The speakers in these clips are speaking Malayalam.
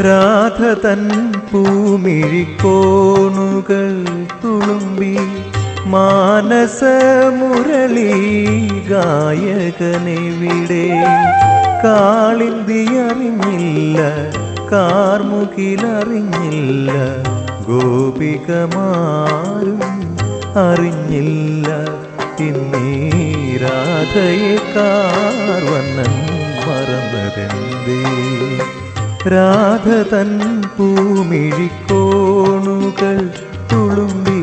രാധ തൻ പൂമിഴിക്കോണുകൾ തുളുമ്പി മാനസ മുരളി ഗായകനെവിടെ? കാളിന്തി അറിഞ്ഞില്ല കാർമുകിലറിഞ്ഞില്ല. ഗോപികമാരും അറിഞ്ഞില്ല. ഇന്നീ രാധയെ കാർവണ്ണൻ മറന്നതെന്തേ? രാധ തൻ പൂമിഴിക്കോണുകൾ തുളുമ്പി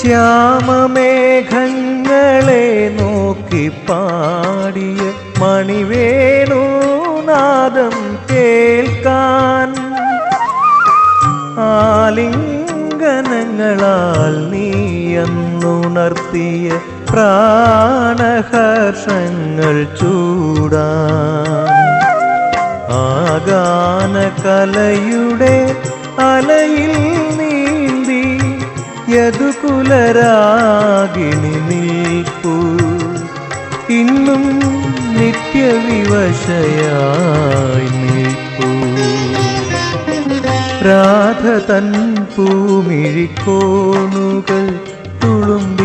ശ്യാമമേഘങ്ങളെ നോക്കി പാടിയ മണിവേണു നാദം കേൾക്കാൻ. ആലിംഗനങ്ങളാൽ നീ എന്നുണർത്തിയ പ്രാണഹർഷങ്ങൾ ചൂടാൻ ആഗാന കലയുടെ അലയിൽ നീന്തി യദുകുലരാഗിണി നിൽപ്പൂ? ഇന്നും നിത്യവിവശയായി നിൽപ്പൂ. രാധ തൻ പൂമിഴിക്കോണുകൾ തുളുമ്പി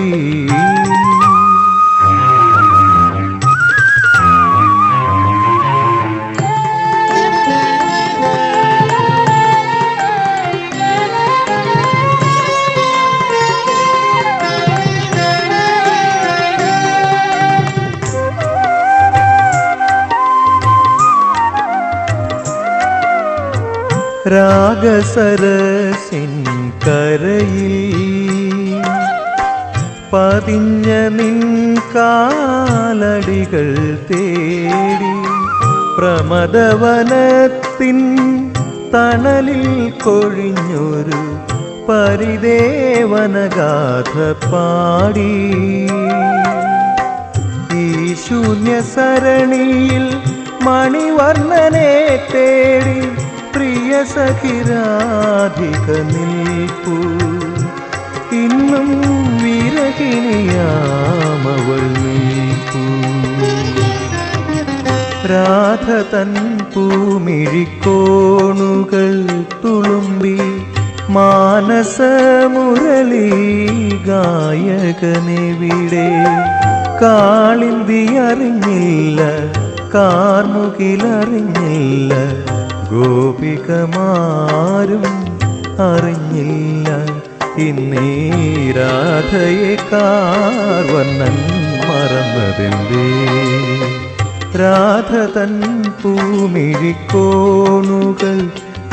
രാഗസരസിൻ കരയിൽ പതിഞ്ഞ നിൻ കാലടികൾ തേടി പ്രമദവനത്തിൻ തണലിൽ കൊഴിഞ്ഞൊരു പരിദേവനഗാഥ പാടി. ഈ ശൂന്യ സരണിയിൽ മണിവർണനെ തേടി പ്രിയ സഖിരാധിക നിൽപ്പൂ ഇന്നും വിരഹിണിയാമവൾ നിൽപ്പൂ രാധ തൻ പൂമിഴിക്കോണുകൾ തുളുമ്പി മാനസമുരളി ഗായകനെവിടെ? കാളിന്തി അറിഞ്ഞില്ല കാർമുകിലറിഞ്ഞില്ല ഗോപികമാരും അറിഞ്ഞില്ല. ഇന്നീരാധയെ കാർവണ്ണൻ മറന്നതെന്തേ? രാധ തൻ പൂമിഴിക്കോണുകൾ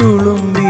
തുളുമ്പി